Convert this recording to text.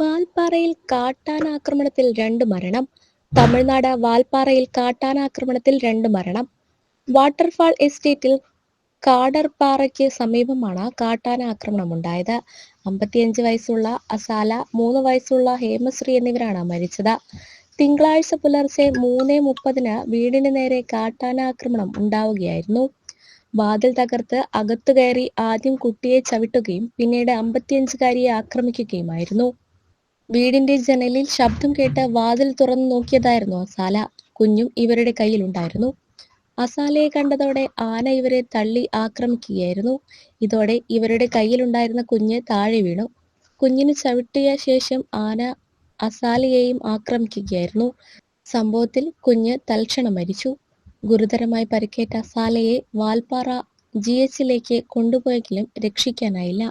വാൽപ്പാറയിൽ കാട്ടാനാക്രമണത്തിൽ രണ്ട് മരണം. തമിഴ്നാട് വാൽപ്പാറയിൽ കാട്ടാനാക്രമണത്തിൽ രണ്ട് മരണം. വാട്ടർഫാൾ എസ്റ്റേറ്റിൽ കാടർപാറയ്ക്ക് സമീപമാണ് കാട്ടാനാക്രമണം ഉണ്ടായത്. അമ്പത്തിയഞ്ച് വയസ്സുള്ള അസാല മൂന്ന് വയസ്സുള്ള ഹേമശ്രീ എന്നിവരാണ് മരിച്ചത്. തിങ്കളാഴ്ച പുലർച്ചെ മൂന്ന് മുപ്പതിന് വീടിന് നേരെ കാട്ടാനാക്രമണം ഉണ്ടാവുകയായിരുന്നു. വാതിൽ തകർത്ത് അകത്തു കയറി ആദ്യം കുട്ടിയെ ചവിട്ടുകയും പിന്നീട് അമ്പത്തിയഞ്ചുകാരിയെ ആക്രമിക്കുകയുമായിരുന്നു. വീടിന്റെ ജനലിൽ ശബ്ദം കേട്ട് വാതിൽ തുറന്നു നോക്കിയതായിരുന്നു അസാല. കുഞ്ഞും ഇവരുടെ കയ്യിലുണ്ടായിരുന്നു. അസാലയെ കണ്ടതോടെ ആന ഇവരെ തള്ളി ആക്രമിക്കുകയായിരുന്നു. ഇതോടെ ഇവരുടെ കയ്യിലുണ്ടായിരുന്ന കുഞ്ഞ് താഴെ വീണു. കുഞ്ഞിന് ചവിട്ടിയ ശേഷം ആന അസാലയെയും ആക്രമിക്കുകയായിരുന്നു. സംഭവത്തിൽ കുഞ്ഞ് തൽക്ഷണം മരിച്ചു. ഗുരുതരമായി പരിക്കേറ്റ അസാലയെ വാൽപ്പാറ ജി എച്ചിലേക്ക് കൊണ്ടുപോയെങ്കിലും രക്ഷിക്കാനായില്ല.